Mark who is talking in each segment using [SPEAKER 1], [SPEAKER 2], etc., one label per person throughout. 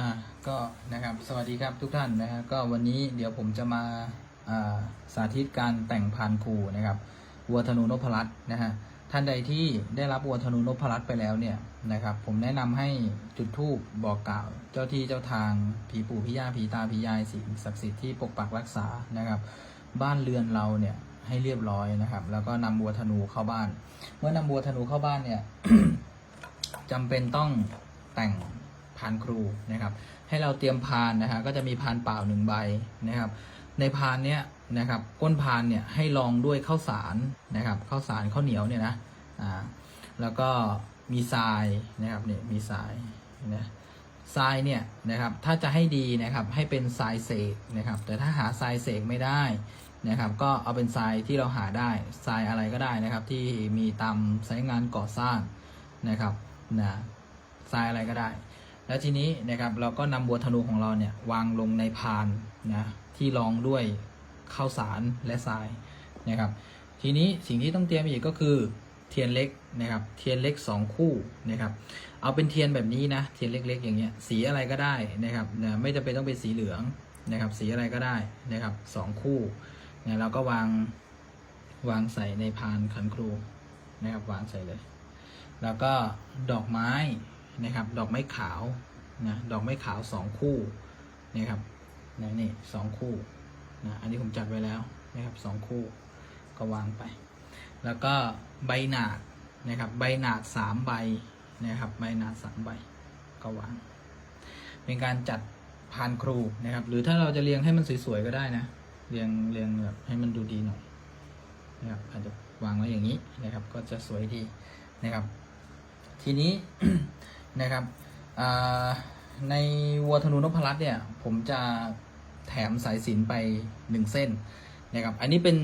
[SPEAKER 1] อ่าก็นะครับสวัสดีครับทุกท่านนะฮะก็วันนี้เดี๋ยวผมจะมาอ่าสาธิตการแต่งพานคูนะครับวัวธนูนพรัตน์นะฮะท่านใดที่ได้รับวัวธนูนพรัตน์ไปแล้วเนี่ยนะครับ ผมแนะนำให้จุดธูปบอกกล่าว เจ้าที่เจ้าทางผีปู่ผีย่าผีตาผียายสิ่งศักดิ์สิทธิ์ที่ปกปักรักษานะครับ บ้านเรือนเราเนี่ยให้เรียบร้อยนะครับ แล้วก็นำวัวธนูเข้าบ้าน เมื่อนำวัวธนูเข้าบ้านเนี่ยจำเป็นต้องแต่ง พานครูนะครับ ให้เราเตรียมพานนะฮะก็จะมีพานเปล่าหนึ่งใบนะครับ ในพานเนี้ยนะครับก้นพานเนี่ยให้รองด้วยข้าวสารนะครับข้าวสารข้าวเหนียวเนี่ยนะอ่าแล้วก็มีทรายนะครับเนี่ยมีทรายนะทรายเนี่ยนะครับถ้าจะให้ดีนะครับให้เป็นทรายเสกนะครับ แต่ถ้าหาทรายเสกไม่ได้นะครับก็เอาเป็นทรายที่เราหาได้ทรายอะไรก็ได้นะครับ ที่มีตามไซต์งานก่อสร้างนะครับนะทรายอะไรก็ได้ แล้วทีนี้นะครับเราก็นำบัวธนูของเราเนี่ยวางลงในพานนะที่รองด้วยข้าวสารและทรายนะครับ ทีนี้สิ่งที่ต้องเตรียมอีกก็คือเทียนเล็กนะครับ เทียนเล็ก 2 คู่นะครับ เอาเป็นเทียนแบบนี้นะเทียนเล็ก ๆ อย่างเงี้ยสีอะไรก็ได้นะครับนะไม่จำเป็นต้องเป็นสีเหลืองนะครับ สีอะไรก็ได้นะครับสองคู่นะเราก็วางวางใส่ในพานขันครูนะครับวางใส่เลย แล้วก็ดอกไม้ นะครับ ดอกไม้ขาวนะดอกไม้ขาวสองคู่นะครับนะนี่สองคู่นะอันนี้ผมจัดไว้แล้วนะครับสองคู่ก็วางไป แล้วก็ใบหนาดนะครับใบหนาดสามใบนะครับใบหนาดสามใบก็วาง เป็นการจัดพานครูนะครับ หรือถ้าเราจะเรียงให้มันสวยๆก็ได้นะเรียงเรียงแบบให้มันดูดีหน่อยนะครับอาจจะวางไว้อย่างนี้นะครับ ก็จะสวยดีนะครับ ทีนี้ นะครับในวัวธนูนพรัตน์เนี่ย ผมจะแถมสายสินไปหนึ่งเส้นนะครับ อันนี้เป็น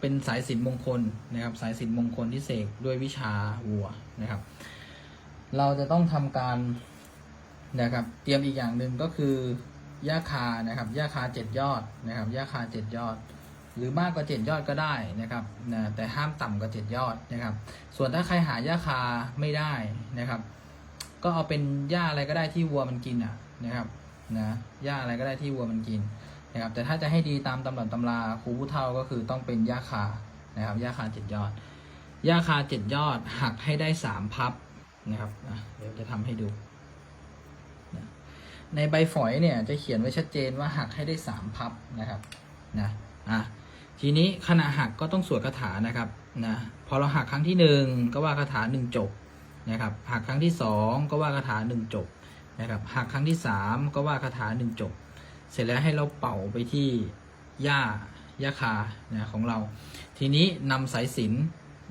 [SPEAKER 1] เป็นสายสินมงคลนะครับ สายสินมงคลที่เสกด้วยวิชาวัวนะครับ เราจะต้องทำการนะครับ เตรียมอีกอย่างหนึ่งก็คือหญ้าคานะครับหญ้าคาเจ็ดยอดนะครับหญ้าคาเจ็ดยอด หรือมากกว่าเจ็ดยอดก็ได้นะครับนะแต่ห้ามต่ำกว่าเจ็ดยอดนะครับ ส่วนถ้าใครหาหญ้าคาไม่ได้นะครับ ก็เอาเป็นหญ้าอะไรก็ได้ที่วัวมันกินอะนะครับนะหญ้าอะไรก็ได้ที่วัวมันกินนะครับแต่ถ้าจะให้ดีตามตำรับตำราครูผู้เฒ่าก็คือต้องเป็นหญ้าคานะครับหญ้าคาเจ็ดยอดหญ้าคาเจ็ดยอดหักให้ได้สามพับนะครับนะเดี๋ยวจะทำให้ดูนะในใบฝอยเนี่ยจะเขียนไว้ชัดเจนว่าหักให้ได้สามพับนะครับนะอะทีนี้ขณะหักก็ต้องสวดคาถานะครับนะพอเราหักครั้งที่หนึ่งก็ว่าคาถาหนึ่งจบ นะครับหักครั้งที่สองก็ว่าคาถาหนึ่งจบนะครับหักครั้งที่สามก็ว่าคาถาหนึ่งจบ เสร็จแล้วให้เราเป่าไปที่หญ้าหญ้าคานะของเรา ทีนี้นำสายสิน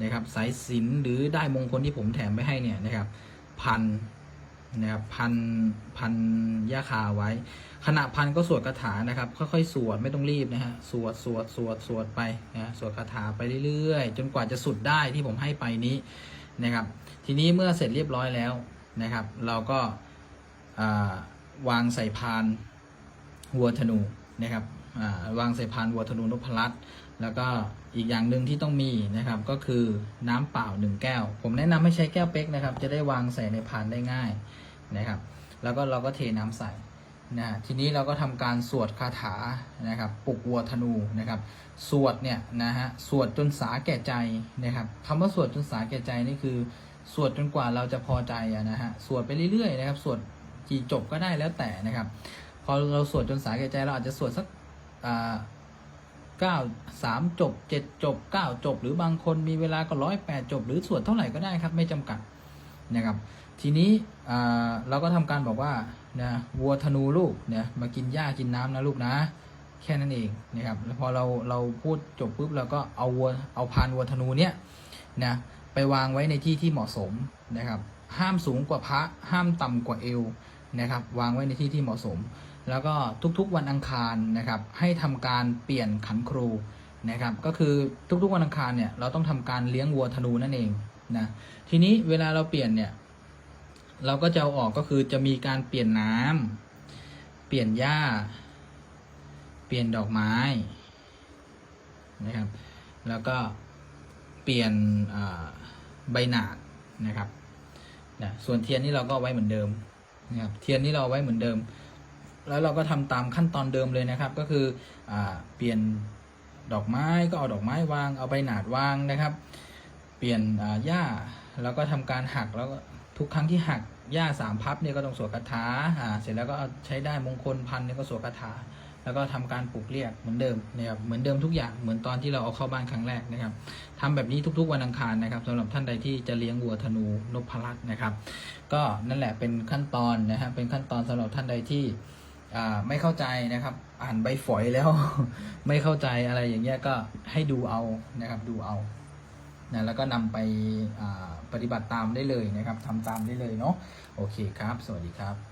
[SPEAKER 1] นะครับสายสินหรือได้มงคลที่ผมแถมไปให้เนี่ยนะครับพันนะครับพันพันหญ้าคาไว้ ขณะพันก็สวดคาถานะครับ ค่อยๆ สวดไม่ต้องรีบนะฮะสวดสวดสวดสวดไปนะสวดคาถาไปเรื่อยๆ จนกว่าจะสุดได้ที่ผมให้ไปนี้ นะครับ ทีนี้เมื่อเสร็จเรียบร้อยแล้วนะครับ เราก็าวางใส่พานวัวธนูนะครับาวางใส่พานวัวธนูนพรัตน์แล้วก็อีกอย่างหนึ่งที่ต้องมีนะครับก็คือน้ำเปล่าหนึ่งแก้ว ผมแนะนำให้ใช้แก้วเป๊กนะครับ จะได้วางใส่ในพานได้ง่ายนะครับ แล้วก็เราก็เทน้ำใส่ นะทีนี้เราก็ทำการสวดคาถานะครับปลุกวัวธนูนะครับสวดเนี่ยนะฮะสวดจนสาแก่ใจนะครับคำว่าสวดจนสาแก่ใจนี่คือ สวดจนกว่าเราจะพอใจนะฮะสวดไปเรื่อยๆนะครับสวดกี่จบก็ได้แล้วแต่นะครับ พอเราสวดจนสาแก่ใจเราอาจจะสวดสักอ่าเก้าสามจบเจ็ดจบเก้าจบ หรือบางคนมีเวลาก็ร้อยแปดจบ หรือสวดเท่าไหร่ก็ได้ครับไม่จำกัดนะครับ ทีนี้เราก็ทำการบอกว่า นะวัวธนูลูกเนี่ยมากินหญ้ากินน้ำนะลูกนะ แค่นั้นเองนะครับแล้วพอเราเราพูดจบปุ๊บเราก็เอาวัวเอาพานวัวธนูเนี่ยนะไปวางไว้ในที่ที่เหมาะสมนะครับ ห้ามสูงกว่าพระห้ามต่ำกว่าเอวนะครับ วางไว้ในที่ที่เหมาะสม แล้วก็ทุกๆวันอังคารนะครับ ให้ทำการเปลี่ยนขันครูนะครับ ก็คือทุกๆวันอังคารเนี่ยเราต้องทำการเลี้ยงวัวธนูนั่นเองนะทีนี้เวลาเราเปลี่ยนเนี่ย เราก็จะเอาออกก็คือจะมีการเปลี่ยนน้ำเปลี่ยนหญ้า เปลี่ยนดอกไม้นะครับ แล้วก็เปลี่ยนใบหนาดนะครับนะส่วนเทียนนี่เราก็ไว้เหมือนเดิมนะครับเทียนนี่เราไว้เหมือนเดิม แล้วเราก็ทำตามขั้นตอนเดิมเลยนะครับ ก็คืออเปลี่ยนดอกไม้ก็เอาดอกไม้วาง เอาใบหนาดวางนะครับ เปลี่ยนหญ้าแล้วก็ทำการหักแล้วก็ ทุกครั้งที่หักหญ้าสามพับเนี่ยก็ต้องสวดคาถาอ่าเสร็จแล้วก็เอาใช้ได้มงคลพันเนี่ยก็สวดคาถา แล้วก็ทำการปลูกเรียกเหมือนเดิมนะครับเหมือนเดิมทุกอย่างเหมือนตอนที่เราเอาเข้าบ้านครั้งแรกนะครับทำแบบนี้ทุกๆวันอังคารนะครับสำหรับท่านใดที่จะเลี้ยงวัวธนูนพรัตน์นะครับ ก็นั่นแหละเป็นขั้นตอนนะฮะเป็นขั้นตอนสำหรับท่านใดที่อ่าไม่เข้าใจนะครับ อ่านใบฝอยแล้ว ไม่เข้าใจอะไรอย่างเงี้ยก็ให้ดูเอานะครับดูเอา นะแล้วก็นำไปปฏิบัติตามได้เลยนะครับทำตามได้เลยเนาะโอเคครับ สวัสดีครับ